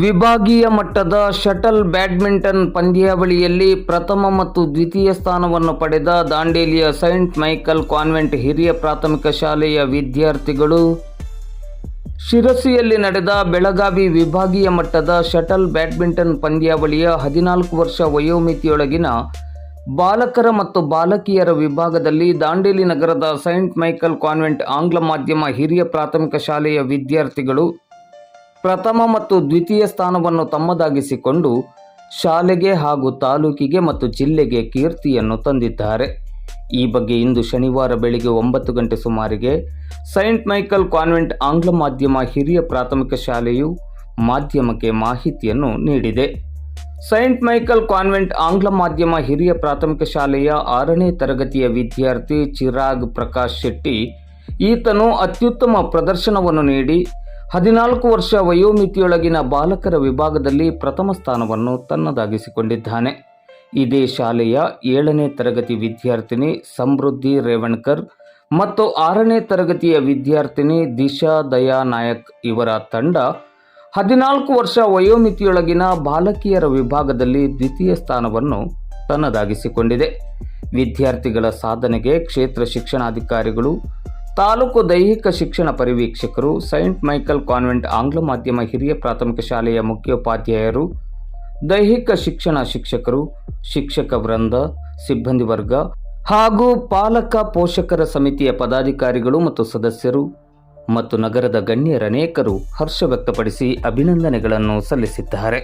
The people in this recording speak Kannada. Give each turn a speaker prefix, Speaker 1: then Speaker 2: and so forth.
Speaker 1: ವಿಭಾಗೀಯ ಮಟ್ಟದ ಶಟಲ್ ಬ್ಯಾಡ್ಮಿಂಟನ್ ಪಂದ್ಯಾವಳಿಯಲ್ಲಿ ಪ್ರಥಮ ಮತ್ತು ದ್ವಿತೀಯ ಸ್ಥಾನವನ್ನು ಪಡೆದ ದಾಂಡೇಲಿಯ ಸೈಂಟ್ ಮೈಕಲ್ ಕಾನ್ವೆಂಟ್ ಹಿರಿಯ ಪ್ರಾಥಮಿಕ ಶಾಲೆಯ ವಿದ್ಯಾರ್ಥಿಗಳು. ಶಿರಸಿಯಲ್ಲಿ ನಡೆದ ಬೆಳಗಾವಿ ವಿಭಾಗೀಯ ಮಟ್ಟದ ಶಟಲ್ ಬ್ಯಾಡ್ಮಿಂಟನ್ ಪಂದ್ಯಾವಳಿಯ ಹದಿನಾಲ್ಕು ವರ್ಷ ವಯೋಮಿತಿಯೊಳಗಿನ ಬಾಲಕರ ಮತ್ತು ಬಾಲಕಿಯರ ವಿಭಾಗದಲ್ಲಿ ದಾಂಡೇಲಿ ನಗರದ ಸೈಂಟ್ ಮೈಕಲ್ ಕಾನ್ವೆಂಟ್ ಆಂಗ್ಲ ಮಾಧ್ಯಮ ಹಿರಿಯ ಪ್ರಾಥಮಿಕ ಶಾಲೆಯ ವಿದ್ಯಾರ್ಥಿಗಳು ಪ್ರಥಮ ಮತ್ತು ದ್ವಿತೀಯ ಸ್ಥಾನವನ್ನು ತಮ್ಮದಾಗಿಸಿಕೊಂಡು ಶಾಲೆಗೆ ಹಾಗೂ ತಾಲೂಕಿಗೆ ಮತ್ತು ಜಿಲ್ಲೆಗೆ ಕೀರ್ತಿಯನ್ನು ತಂದಿದ್ದಾರೆ. ಈ ಬಗ್ಗೆ ಇಂದು ಶನಿವಾರ ಬೆಳಿಗ್ಗೆ ಒಂಬತ್ತು ಗಂಟೆ ಸುಮಾರಿಗೆ ಸೈಂಟ್ ಮೈಕಲ್ ಕಾನ್ವೆಂಟ್ ಆಂಗ್ಲ ಮಾಧ್ಯಮ ಹಿರಿಯ ಪ್ರಾಥಮಿಕ ಶಾಲೆಯು ಮಾಧ್ಯಮಕ್ಕೆ ಮಾಹಿತಿಯನ್ನು ನೀಡಿದೆ. ಸೈಂಟ್ ಮೈಕಲ್ ಕಾನ್ವೆಂಟ್ ಆಂಗ್ಲ ಮಾಧ್ಯಮ ಹಿರಿಯ ಪ್ರಾಥಮಿಕ ಶಾಲೆಯ ಆರನೇ ತರಗತಿಯ ವಿದ್ಯಾರ್ಥಿ ಚಿರಾಗ್ ಪ್ರಕಾಶ್ ಶೆಟ್ಟಿ, ಈತನು ಅತ್ಯುತ್ತಮ ಪ್ರದರ್ಶನವನ್ನು ನೀಡಿ ಹದಿನಾಲ್ಕು ವರ್ಷ ವಯೋಮಿತಿಯೊಳಗಿನ ಬಾಲಕರ ವಿಭಾಗದಲ್ಲಿ ಪ್ರಥಮ ಸ್ಥಾನವನ್ನು ತನ್ನದಾಗಿಸಿಕೊಂಡಿದ್ದಾನೆ. ಇದೇ ಶಾಲೆಯ ಏಳನೇ ತರಗತಿ ವಿದ್ಯಾರ್ಥಿನಿ ಸಮೃದ್ಧಿ ರೇವಣ್ಕರ್ ಮತ್ತು ಆರನೇ ತರಗತಿಯ ವಿದ್ಯಾರ್ಥಿನಿ ದಿಶಾ ದಯಾ ನಾಯಕ್ ಇವರ ತಂಡ ಹದಿನಾಲ್ಕು ವರ್ಷ ವಯೋಮಿತಿಯೊಳಗಿನ ಬಾಲಕಿಯರ ವಿಭಾಗದಲ್ಲಿ ದ್ವಿತೀಯ ಸ್ಥಾನವನ್ನು ತನ್ನದಾಗಿಸಿಕೊಂಡಿದೆ. ವಿದ್ಯಾರ್ಥಿಗಳ ಸಾಧನೆಗೆ ಕ್ಷೇತ್ರ ಶಿಕ್ಷಣಾಧಿಕಾರಿಗಳು ತಾಲೂಕು ದೈಹಿಕ ಶಿಕ್ಷಣ ಪರಿವೀಕ್ಷಕರು, ಸೈಂಟ್ ಮೈಕಲ್ ಕಾನ್ವೆಂಟ್ ಆಂಗ್ಲ ಮಾಧ್ಯಮ ಹಿರಿಯ ಪ್ರಾಥಮಿಕ ಶಾಲೆಯ ಮುಖ್ಯೋಪಾಧ್ಯಾಯರು, ದೈಹಿಕ ಶಿಕ್ಷಣ ಶಿಕ್ಷಕರು, ಶಿಕ್ಷಕ ವೃಂದ, ಸಿಬ್ಬಂದಿ ವರ್ಗ ಹಾಗೂ ಪಾಲಕ ಪೋಷಕರ ಸಮಿತಿಯ ಪದಾಧಿಕಾರಿಗಳು ಮತ್ತು ಸದಸ್ಯರು ಮತ್ತು ನಗರದ ಗಣ್ಯರನೇಕರು ಹರ್ಷ ವ್ಯಕ್ತಪಡಿಸಿ ಅಭಿನಂದನೆಗಳನ್ನು ಸಲ್ಲಿಸಿದ್ದಾರೆ.